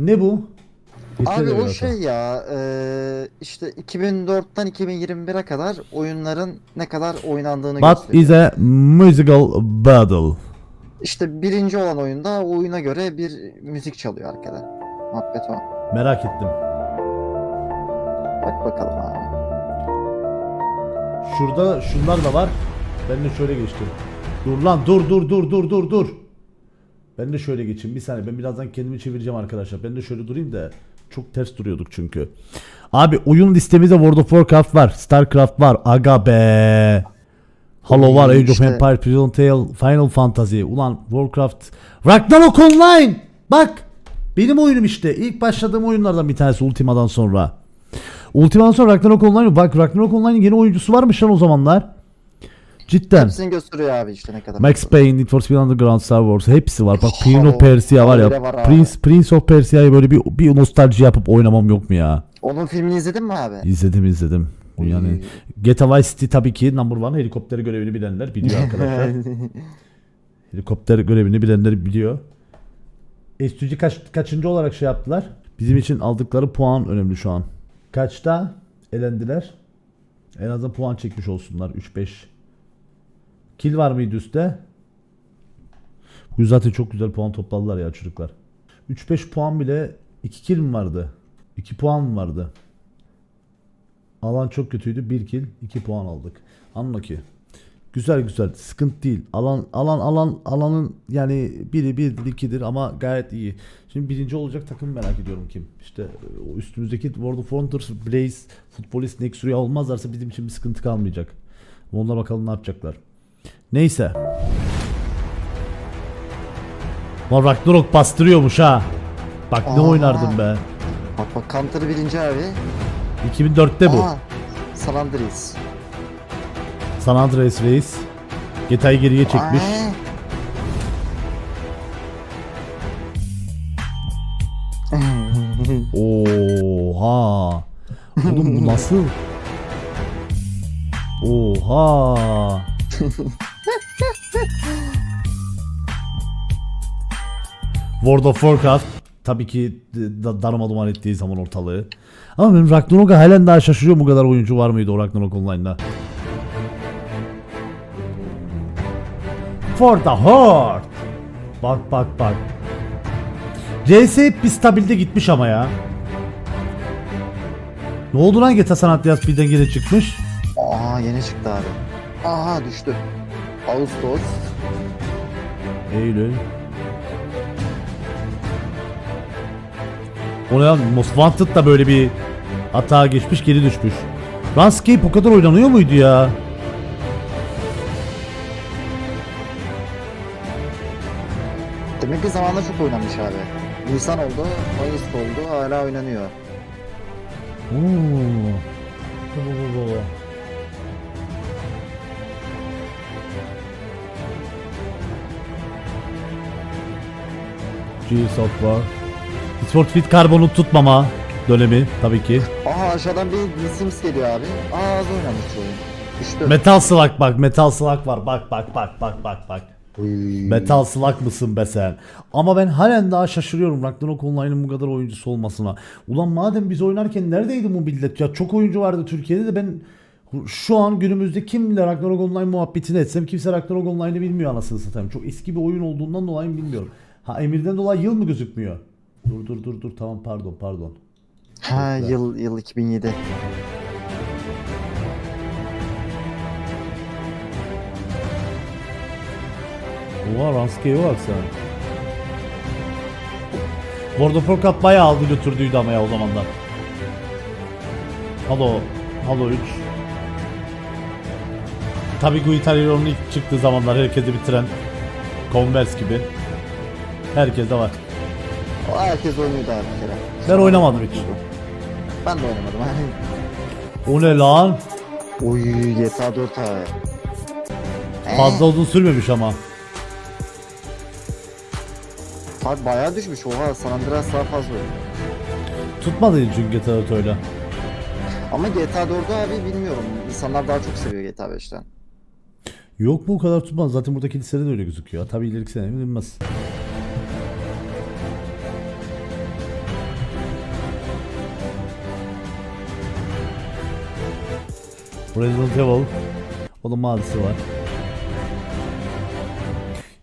Ne bu? Abi o herhalde. şey ya e, işte 2004'ten 2021'e kadar oyunların ne kadar oynandığını What gösteriyor. is a musical battle? İşte birinci olan oyunda oyuna göre bir müzik çalıyor arkada. Muhabbet o. Merak ettim. Bak bakalım abi. Şurada şunlar da var. Ben de şöyle geçtim. Dur lan dur dur dur dur dur dur. Ben de şöyle geçeyim. Bir saniye ben birazdan kendimi çevireceğim arkadaşlar. Ben de şöyle durayım da çok ters duruyorduk çünkü. Abi oyun listemizde World of Warcraft var. Starcraft var. Aga be. Halo var. Age of İşte- Empires, Prison Tale, Final Fantasy. Ulan Warcraft. Ragnarok Online. Bak. Benim oyunum işte. İlk başladığım oyunlardan bir tanesi Ultima'dan sonra. Ultima'dan sonra Ragnarok Online. Bak Ragnarok Online'in yeni oyuncusu varmış lan o zamanlar. Cidden. Hepsini gösteriyor abi işte ne kadar. Max Payne, Need for Speed Underground, Star Wars hepsi var. Bak Prince of Persia var ya. var. Prince, Prince of Persia'yı böyle bir, bir nostalji yapıp oynamam yok mu ya? Onun filmini izledin mi abi? İzledim izledim. Yani GTA Vice City tabii ki number one helikopter görevini bilenler biliyor arkadaşlar. helikopter görevini bilenler biliyor. S2G kaç, kaçıncı olarak şey yaptılar? Bizim için aldıkları puan önemli şu an. Kaçta elendiler? En azından puan çekmiş olsunlar. 3-5. Kill var mıydı üstte? Bu zaten çok güzel puan topladılar ya çocuklar. 3-5 puan bile 2 kill mi vardı? 2 puan mı vardı? Alan çok kötüydü. 1 kill, 2 puan aldık. Anla ki. Güzel güzel. Sıkıntı değil. Alan alan alan alanın yani biri bir ikidir ama gayet iyi. Şimdi birinci olacak takım merak ediyorum kim. İşte e, üstümüzdeki World of Wonders, Blaze, Futbolist, Nexuria olmazlarsa bizim için bir sıkıntı kalmayacak. Onlar bakalım ne yapacaklar. Neyse. Lan Ragnarok bastırıyormuş ha. Bak ne Aa. oynardım be. Bak bak Counter birinci abi. 2004'te bu. Aa, San Andreas. San Andreas Reis. GTA'yı geriye çekmiş. Aa. Oha. Oğlum bu nasıl? Oha. World of Warcraft tabii ki da, darma duman ettiği zaman ortalığı. Ama ben Ragnarok'a halen daha şaşırıyorum bu kadar oyuncu var mıydı o Ragnarok Online'da. For the Horde. Bak bak bak. CS hep bir stabilde gitmiş ama ya. Ne oldu lan GTA San Andreas birden geri çıkmış? Aa yeni çıktı abi. Aha düştü. Ağustos. Eylül. O ne lan? Most Wanted da böyle bir hata geçmiş geri düşmüş. Runscape o kadar oynanıyor muydu ya? Demek ki zamanında çok oynanmış abi. Nisan oldu, Mayıs oldu, hala oynanıyor. Oo. G-Soft var. Sport Fit karbonu tutmama dönemi tabii ki. Aha aşağıdan bir Sims geliyor abi. Aa az oynamış bu oyun. Metal Slug bak, Metal Slug var. Bak bak bak bak bak bak. Metal Slug mısın be sen? Ama ben halen daha şaşırıyorum Ragnarok Online'ın bu kadar oyuncusu olmasına. Ulan madem biz oynarken neredeydi bu millet ya? Çok oyuncu vardı Türkiye'de de ben şu an günümüzde kimle Ragnarok Online muhabbetini etsem kimse Ragnarok Online'ı bilmiyor anasını satayım. Çok eski bir oyun olduğundan dolayı bilmiyorum. Ha Emir'den dolayı yıl mı gözükmüyor? Dur dur dur dur tamam pardon pardon. Ha yıl yıl 2007. Oha Ranske'ye bak sen. World of Warcraft bayağı aldı götürdüydü ama ya o zamanlar. Halo, Halo 3. Tabii Guitar Hero'nun ilk çıktığı zamanlar herkesi bitiren Converse gibi. Herkes de var. O herkes oynuyordu abi bir kere. Ben oynamadım hiç. Ben de oynamadım. O ne lan? Oy GTA 4 abi. Fazla uzun sürmemiş ama. Abi bayağı düşmüş. Oha San Andreas daha fazla. Tutmadı çünkü GTA Auto öyle. Ama GTA 4'ü abi bilmiyorum. İnsanlar daha çok seviyor GTA 5'ten. Yok mu o kadar tutmaz. Zaten buradaki listede de öyle gözüküyor. Tabii ileriki sene bilmez. Resident Evil. Onun mazisi var.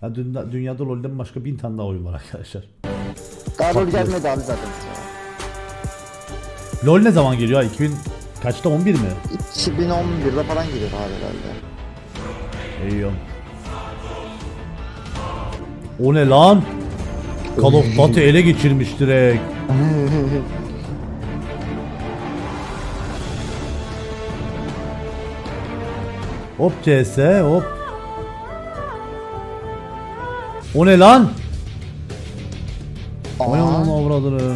Ya dünya, dünyada LoL'den başka bin tane daha oyun var arkadaşlar. Daha Çok gelmedi abi zaten. LoL ne zaman geliyor? 2000 kaçta 11 mi? 2011'de falan geliyor abi herhalde. Eyvah. O ne lan? Call of Duty ele geçirmiş direkt. hop CS hop. O ne lan? Vay Aha, anam avradını.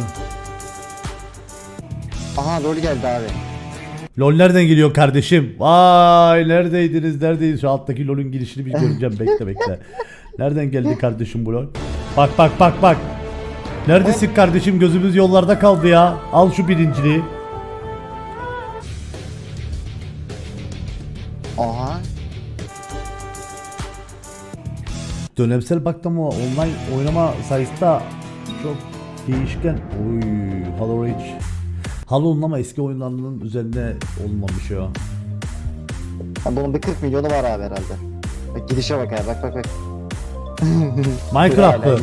aha rol geldi abi. LOL nereden geliyor kardeşim? Vay neredeydiniz neredeydiniz? Şu alttaki LOL'ün girişini bir göreceğim bekle bekle. Nereden geldi kardeşim bu LOL? Bak bak bak bak. Neredesin kardeşim gözümüz yollarda kaldı ya. Al şu birinciliği. Dönemsel baktım ama online oynama sayısı da çok değişken. Oy Halo Reach. Halo'nun ama eski oyunlarının üzerinde olmamış o. Ha, bunun bir 40 milyonu var abi herhalde. Bak gidişe bak abi bak bak bak. Minecraft mı?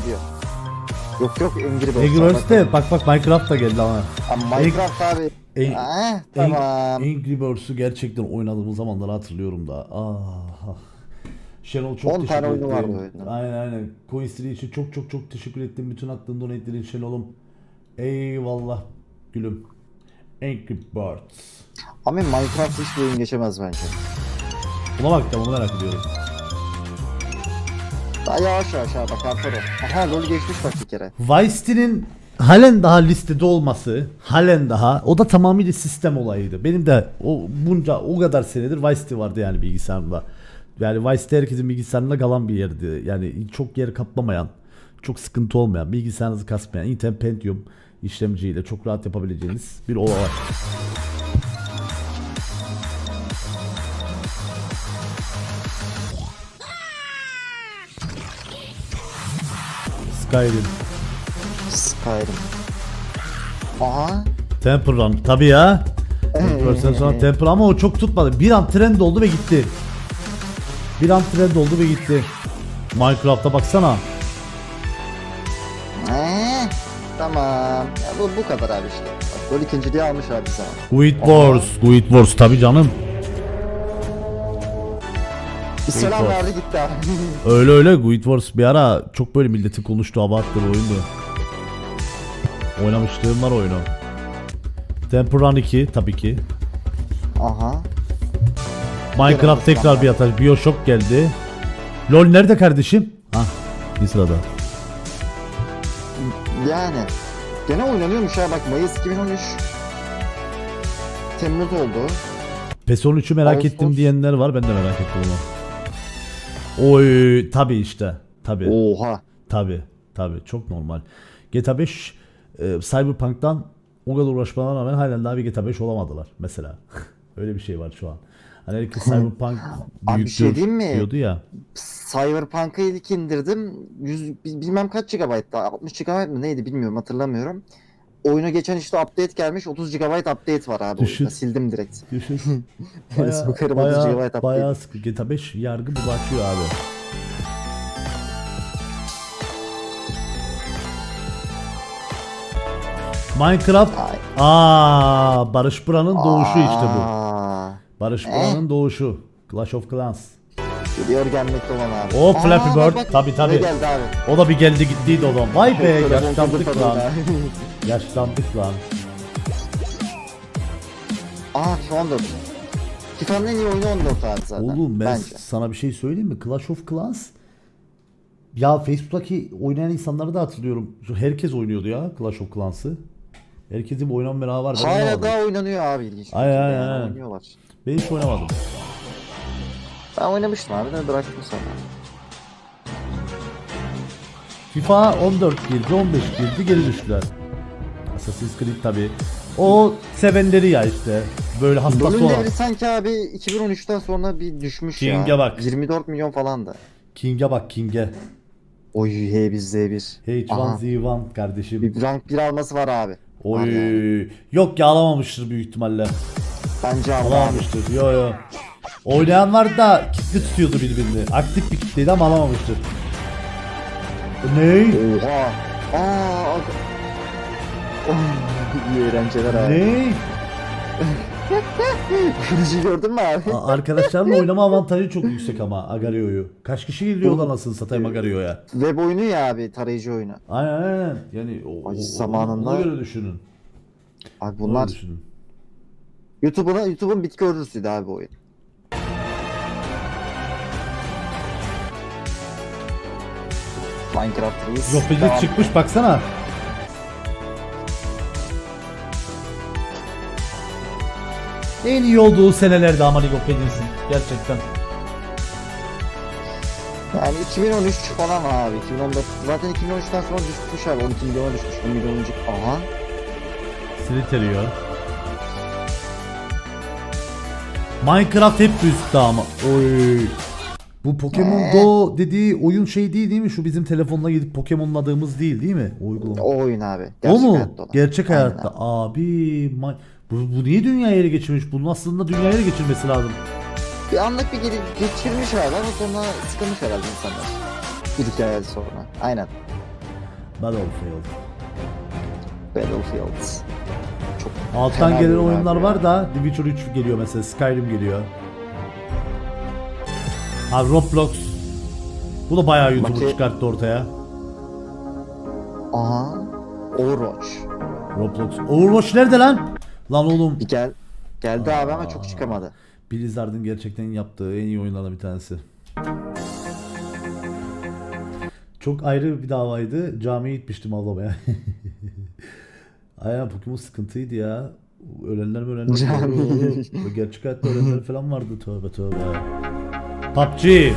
Yok yok Angry Birds. Angry Birds de bak bak Minecraft da geldi ama. Ama Minecraft abi. Ang- Ah, tamam. Angry Birds'ü gerçekten oynadığımız zamanları hatırlıyorum da. Ah. Şenol çok 10 teşekkür tane oyunu ettim. vardı oyunda. Aynen aynen. Coinstri için çok çok çok teşekkür ettim. Bütün attığın donetlerin Şenol'um. Eyvallah gülüm. Angry Birds. Ama Minecraft hiçbir oyun geçemez bence. Buna bak da onu merak ediyorum. Daha yavaş yavaş abi bak artar o. Aha LoL geçmiş bak bir kere. Vice City'nin halen daha listede olması, halen daha o da tamamıyla sistem olayıydı. Benim de o bunca o kadar senedir Vice City vardı yani bilgisayarımda. Yani Vice City herkesin bilgisayarında kalan bir yerdi. Yani çok yer kaplamayan, çok sıkıntı olmayan, bilgisayarınızı kasmayan, Intel Pentium işlemciyle çok rahat yapabileceğiniz bir var. Skyrim. Skyrim. Aha. Temple Run tabi ya. Temple sonra Temple ama o çok tutmadı. Bir an trend oldu ve gitti. Bir an trend oldu ve gitti. Minecraft'a baksana. Ee, tamam. Ya bu, bu kadar abi işte. Bak LoL ikinciliği almış abi sana. Guild Wars, Guild Wars tabi canım. Bir selam Wars. verdi gitti abi. Öyle öyle Guild Wars bir ara çok böyle milletin konuştuğu abarttığı bir oyundu. Oynamışlığım var oyunu. Temple Run 2 tabii ki. Aha. Minecraft tekrar bir atar. Bioshock geldi. LOL nerede kardeşim? Ha, bir sırada. Yani. Gene oynanıyormuş ha bak Mayıs 2013. Temmuz oldu. PES 13'ü merak Ağustos. ettim diyenler var. Ben de merak ettim onu. Oy tabi işte. Tabi. Oha. Tabi. Tabi. Çok normal. GTA 5 e, Cyberpunk'tan o kadar uğraşmalarına rağmen halen daha bir GTA 5 olamadılar mesela. Öyle bir şey var şu an. Hani herkes Cyberpunk Abi bir şey diyeyim mi? diyordu ya. Cyberpunk'ı ilk indirdim. 100, bil- bilmem kaç GB'da 60 GB mı neydi bilmiyorum hatırlamıyorum. Oyuna geçen işte update gelmiş 30 GB update var abi Düşün. oyunda sildim direkt. Düşün. Böyle Baya, sokarım 30 GB update. baya sıkı. GTA 5 yargı bulaşıyor abi. Minecraft Ay. Aa Barış Buran'ın doğuşu işte bu. Barış Eh? Buran'ın doğuşu. Clash of Clans. Geliyor gelmekte olan abi. O Aa, Flappy bak Bird, bak, tabii, ne tabii. geldi abi. O da bir geldi gittiydi o zaman. Vay be yaşlandık lan. falan. Yaşlandık lan. Aa FIFA 14. FIFA'nın en iyi oyunu 14 abi zaten. Oğlum ben Bence. sana bir şey söyleyeyim mi? Clash of Clans ya Facebook'taki oynayan insanları da hatırlıyorum. Herkes oynuyordu ya Clash of Clans'ı. Herkesin bir oynama merakı var. Ben Hala oynamadım. daha oynanıyor abi ilginç. bir Ay, şekilde ay, yani, ay. Oynuyorlar. Ben hiç oynamadım. Ben oynamıştım abi de bıraktım sonra. FIFA 14 girdi, 15 girdi, geri düştüler. Assassin's Creed tabi. O sevenleri ya işte. Böyle hastası LoL'ün olan. devri sanki abi 2013'ten sonra bir düşmüş King'e ya. bak. 24 milyon falandı. King'e bak King'e. Oy H1 Z1. Aha. H1Z1 kardeşim. Bir rank 1 alması var abi. Oy. Yok yağlamamıştır büyük ihtimalle. Bence. Alamamıştır. Yo yo. Oynayan var da kitle tutuyordu birbirini. Aktif bir kitleydi ama alamamıştır. Ne? Oha. Aa. Oh, iyi eğlenceler abi. Ne? Kırıcı gördün mü abi? A- Arkadaşlarla oynama avantajı çok yüksek ama Agario'yu. Kaç kişi geliyor lan nasıl satayım Agario'ya? Web oyunu ya abi tarayıcı oyunu. Aynen aynen. Yani o, Ay, zamanında- ona göre düşünün. Abi bunlar düşünün. YouTube'un YouTube'un bitki örüsüydü abi bu oyun. Minecraft Reis. Yok Devam. çıkmış baksana. En iyi olduğu senelerde ama League of Legends'in. Gerçekten. Yani 2013 falan abi 2014 zaten 2013'ten sonra düşmüş abi 12 milyona düşmüş 10 milyoncuk aha Sliteriyor. Minecraft hep üstte ama. Oy. Bu Pokemon? Go dediği oyun şey değil değil mi? Şu bizim telefonla gidip Pokemon'ladığımız değil değil mi? O uygulama. o oyun abi O gerçek mu? hayatta olan. Gerçek Aynen hayatta. Abi, ma- bu, bu niye dünyaya ele geçirmiş? Bunun aslında dünyaya ele geçirmesi lazım. Bir anlık bir geri geçirmiş abi ama sonra sıkılmış herhalde insanlar bir hikaye sonra aynen Battlefield. Battlefield Alttan Fena gelen oyunlar abi var ya. da The Witcher 3 geliyor mesela Skyrim geliyor. Ha Roblox. Bu da bayağı YouTuber çıkarttı ortaya. aha Overwatch Roblox. Overwatch nerede lan? Lan oğlum. bir gel geldi abi ama çok çıkamadı Blizzard'ın gerçekten yaptığı en iyi oyunlardan bir tanesi. Çok ayrı bir davaydı. Camiye gitmiştim avlamaya. Aynen Pokemon sıkıntıydı ya. Ölenler mi ölenler. Böyle Gerçek hayatta ölenler falan vardı tövbe tövbe. PUBG.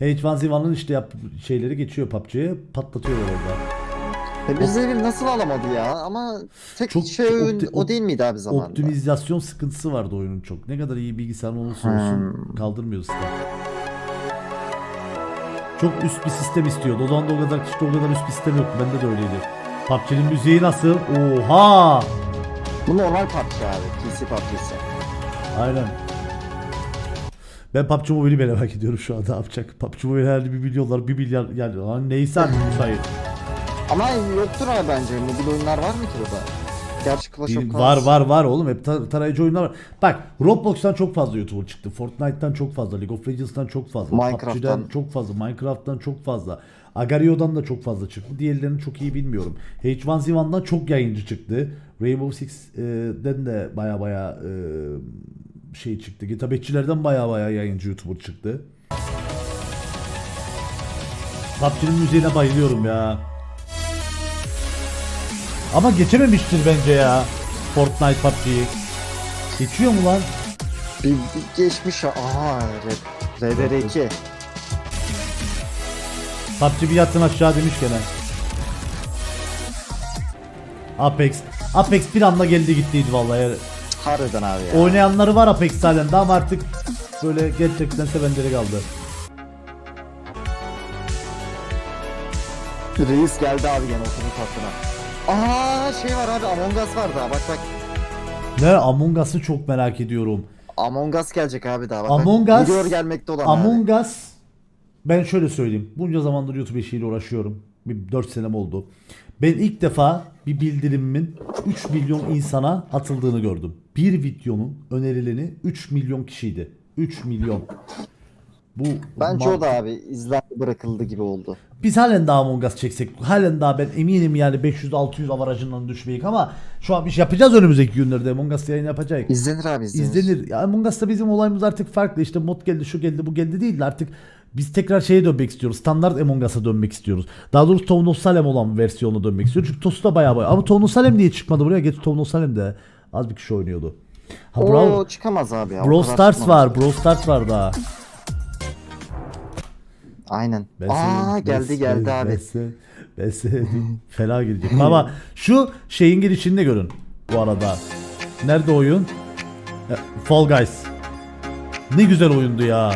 H1Z1'ın işte yap şeyleri geçiyor PUBG'ye patlatıyorlar orada. Bizde bir nasıl alamadı ya ama tek Çok- şey oyun o değil miydi abi zamanında Optimizasyon sıkıntısı vardı oyunun çok. Ne kadar iyi bilgisayar olursa olsun Hmm. kaldırmıyor sistem. Çok üst bir sistem istiyordu. O zaman da o kadar işte o kadar üst bir sistem yoktu. Bende de öyleydi. PUBG'nin müziği nasıl? Oha! bu normal PUBG abi PC PUBG'si Aynen. Ben PUBG Mobile'i merak ediyorum şu anda ne yapacak. PUBG Mobile herhalde bir milyonlar, bir milyar yani lan neyse artık bu sayı. Ama yoktur abi bence. Mobil oyunlar var mı ki burada? Gerçi Clash of Clans. var var var oğlum hep tar- tarayıcı oyunlar var. Bak Roblox'tan çok fazla YouTuber çıktı. Fortnite'tan çok fazla, League of Legends'tan çok fazla, Minecraft'tan. PUBG'den çok fazla, Minecraft'tan çok fazla. Agario'dan da çok fazla çıktı. Diğerlerini çok iyi bilmiyorum. H1Z1'dan çok yayıncı çıktı. Rainbow Six'den de baya baya e, şey çıktı. Gitabetçilerden baya baya yayıncı YouTuber çıktı. PUBG'nin müziğine bayılıyorum ya. Ama geçememiştir bence ya. Fortnite PUBG'yi. Geçiyor mu lan? Bir, bir geçmiş. Aha Red, RDR2. PUBG bir yattın aşağı demiş gene. Apex. Apex bir anda geldi gittiydi vallahi. Harbiden abi ya. Oynayanları var Apex halen de ama artık böyle gerçekten sevenleri kaldı. Reis geldi abi gene oturdu tahtına. Aa şey var abi Among Us var daha bak bak. Ne Among Us'ı çok merak ediyorum. Among Us gelecek abi daha bak. Among bak. Us- Gidiyor gelmekte olan abi. Among Us ben şöyle söyleyeyim. Bunca zamandır YouTube işiyle uğraşıyorum. Bir 4 senem oldu. Ben ilk defa bir bildirimin 3 milyon insana atıldığını gördüm. Bir videonun önerileni 3 milyon kişiydi. 3 milyon. Bu Bence o da abi izlen bırakıldı gibi oldu. Biz halen daha Among Us çeksek halen daha ben eminim yani 500-600 avarajından düşmeyik ama şu an bir şey yapacağız önümüzdeki günlerde Among Us yayın yapacak. İzlenir abi izlenir. İzlenir. Ya Among Us'ta bizim olayımız artık farklı. İşte mod geldi, şu geldi, bu geldi değil de artık biz tekrar şeye dönmek istiyoruz. Standart Among Us'a dönmek istiyoruz. Daha doğrusu Town of Salem olan versiyonuna dönmek istiyoruz. Çünkü TOS'ta bayağı bayağı. Ama Town of Salem niye çıkmadı buraya? Geç Town of Salem'de az bir kişi oynuyordu. Ha, O Brawl, çıkamaz abi ya. Brawl Stars çıkmaz. var. Brawl Stars var daha. Aynen. Ben Aa geldi ben- geldi ben- abi. Ben, ben fena gelecek. Ama şu şeyin girişini de görün bu arada. Nerede oyun? Ya, Fall Guys. Ne güzel oyundu ya.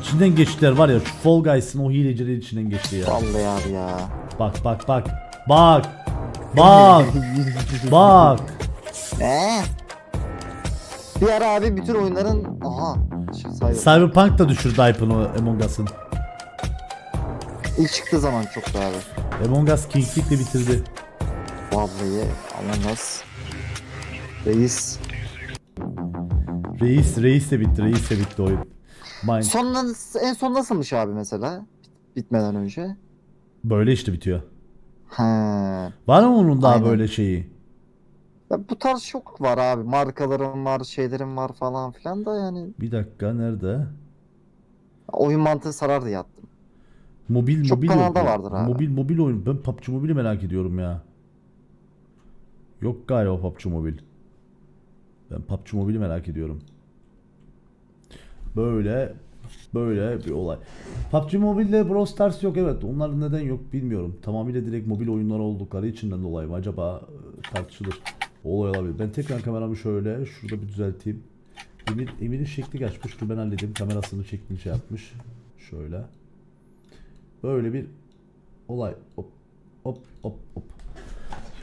İçinden geçtiler var ya şu Fall Guys'ın o hilecilerin içinden geçti ya. Vallahi abi ya. Bak bak bak. Bak. Bak. bak. Eee? Bir ara abi bütün oyunların aha şey, Cyber- Cyberpunk da düşürdü hype'ını Among Us'ın. ilk çıktığı zaman çoktu abi. Among Us King League'le bitirdi. Vallahi Among Us. Reis. Reis, Reis de bitti, Reis de bitti oyun. Mine. Sondan, en son nasılmış abi mesela? Bitmeden önce. Böyle işte bitiyor. He. Var mı onun daha Aynen. böyle şeyi? Ya bu tarz çok var abi. Markalarım var, şeylerim var falan filan da yani Bir dakika nerede? oyun mantığı sarar diye attım. Mobil Çok mobil kanalda vardır abi. Mobil mobil oyun. Ben PUBG Mobil'i merak ediyorum ya. Yok galiba PUBG Mobil. Ben PUBG Mobil'i merak ediyorum. Böyle böyle bir olay. PUBG Mobile'de Brawl Stars yok evet. Onlar neden yok bilmiyorum. Tamamıyla direkt mobil oyunlar oldukları içinden dolayı mı acaba e, tartışılır. Olay olabilir. Ben tekrar kameramı şöyle şurada bir düzelteyim. Emir, Emir'in şekli kaçmış. Dur ben halledeyim. Kamerasını şeklini şey yapmış. Şöyle. Böyle bir olay. Hop hop hop hop.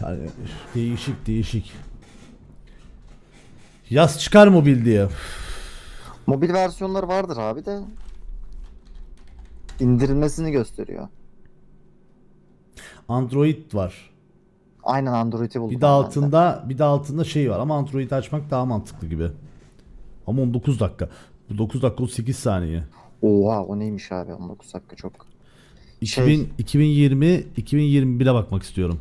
Yani değişik değişik. Yaz çıkar mobil diye. Mobil versiyonları vardır abi de indirilmesini gösteriyor. Android var. Aynen Android'i buldum. Bir de abi altında bir de altında şey var ama Android'i açmak daha mantıklı gibi. Ama 19 dakika. Bu 9 dakika 38 saniye. Oha o neymiş abi 19 dakika çok. 2000, Şey- 2020 2021'e bakmak istiyorum.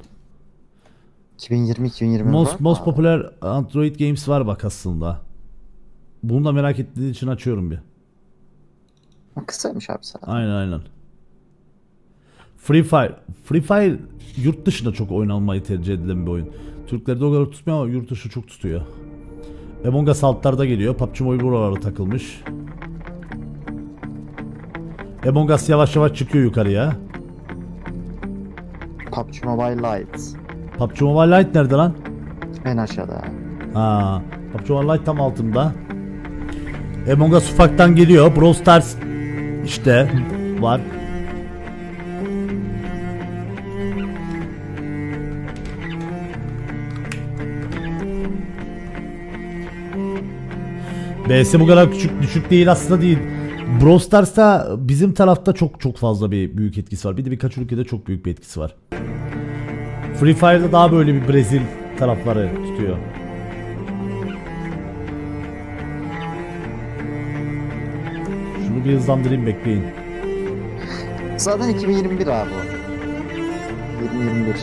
2020 2021 Most most popüler Android games var bak aslında. Bunu da merak ettiğin için açıyorum bir. Kısaymış abi sana. Aynen aynen. Free Fire. Free Fire yurt dışında çok oynanmayı tercih edilen bir oyun. Türklerde o kadar tutmuyor ama yurt dışı çok tutuyor. Among Us altlarda geliyor. PUBG Mobile buralara takılmış. Among Us yavaş yavaş çıkıyor yukarıya. PUBG Mobile Lite. PUBG Mobile Lite nerede lan? En aşağıda. Ha, PUBG Mobile Lite tam altında. Among Us ufaktan geliyor. Brawl Stars işte var. BS bu kadar küçük düşük değil aslında değil. Brawl Stars'ta bizim tarafta çok çok fazla bir büyük etkisi var. Bir de birkaç ülkede çok büyük bir etkisi var. Free Fire'da daha böyle bir Brezil tarafları tutuyor. Şunu bir hızlandırayım bekleyin. Zaten 2021 abi o. 2021.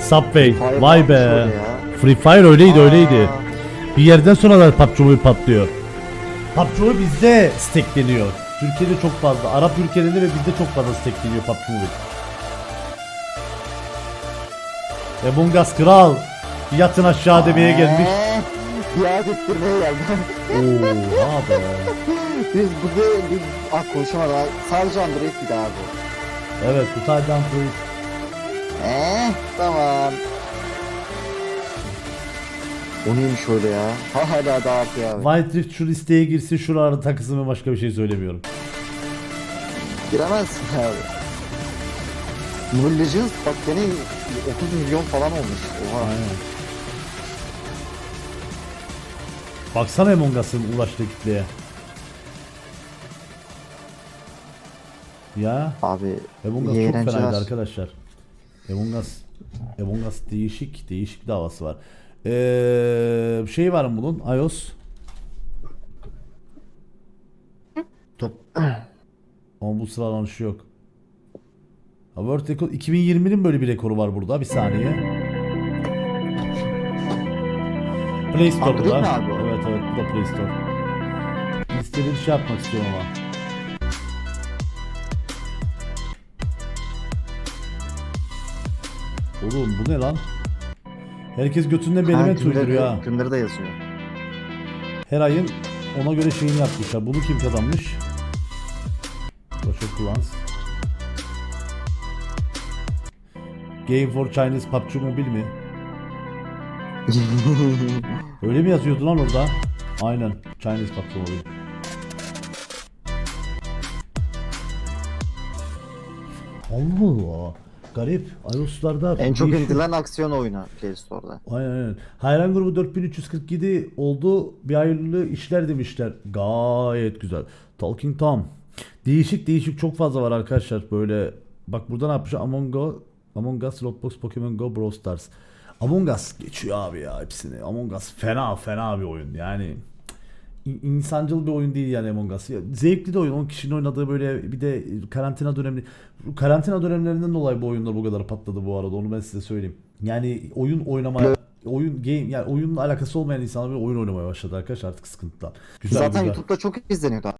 Subway. Fire Vay varmış be. Free Fire öyleydi Aa, öyleydi. Bir yerden sonra da PUBG Mobile patlıyor. PUBG Mobile bizde stackleniyor. Türkiye'de çok fazla. Arap ülkelerinde ve bizde çok fazla stackleniyor PUBG Mobile. Among Us kral. Yatın aşağı demeye gelmiş. Biat ettirmeye geldim. Oha be. biz burada biz ah konuşamadım. Sadece Android bir daha bu. Evet bu sadece Android. Eee tamam. O neymiş öyle ya? Ha, Hala daha yapıyor abi. White Rift şu listeye girsin şuralarda takılsın ve başka bir şey söylemiyorum. Giremezsin abi. Mobile Legends bak gene 30 milyon falan olmuş. Oha. Aynen. Baksana Among Us'ın ulaştığı kitleye. Ya Abi Among Us çok eğlenceler. fenaydı arkadaşlar. Among Us, Among Us değişik değişik bir davası var. Ee, şey var mı bunun? iOS. Top. Ama bu sıralanışı yok. Ha, World Record 2020'nin böyle bir rekoru var burada. Bir saniye. Play Store'da. Evet evet bu da Play Store. Listede bir şey yapmak istiyorum ama. Oğlum bu ne lan? Herkes element günleri- uyduruyor ha. Günleri de yazıyor. Her ayın ona göre şeyini yapmışlar. Bunu kim kazanmış? Clash of Clans. Game for Chinese PUBG Mobile mi? Öyle mi yazıyordu lan orada? Aynen. Chinese PUBG Mobile. Allah Allah. Garip. iOS'larda En çok indirilen aksiyon oyunu Play Store'da. Aynen aynen. Hayran grubu 4347 oldu. Bir hayırlı işler demişler. Gayet güzel. Talking Tom. Değişik değişik çok fazla var arkadaşlar. Böyle bak burada ne yapmış? Among Us, Among Us, Roblox, Pokemon Go, Brawl Stars. Among Us geçiyor abi ya hepsini. Among Us fena fena bir oyun. Yani insancıl bir oyun değil yani Among Us. Zevkli de oyun. 10 kişinin oynadığı böyle bir de karantina dönemi. Karantina dönemlerinden dolayı bu oyunlar bu kadar patladı bu arada. Onu ben size söyleyeyim. Yani oyun oynamaya oyun game yani oyunla alakası olmayan insanlar böyle oyun oynamaya başladı arkadaşlar artık sıkıntıdan. Güzel Zaten güzel. YouTube'da çok izleniyordu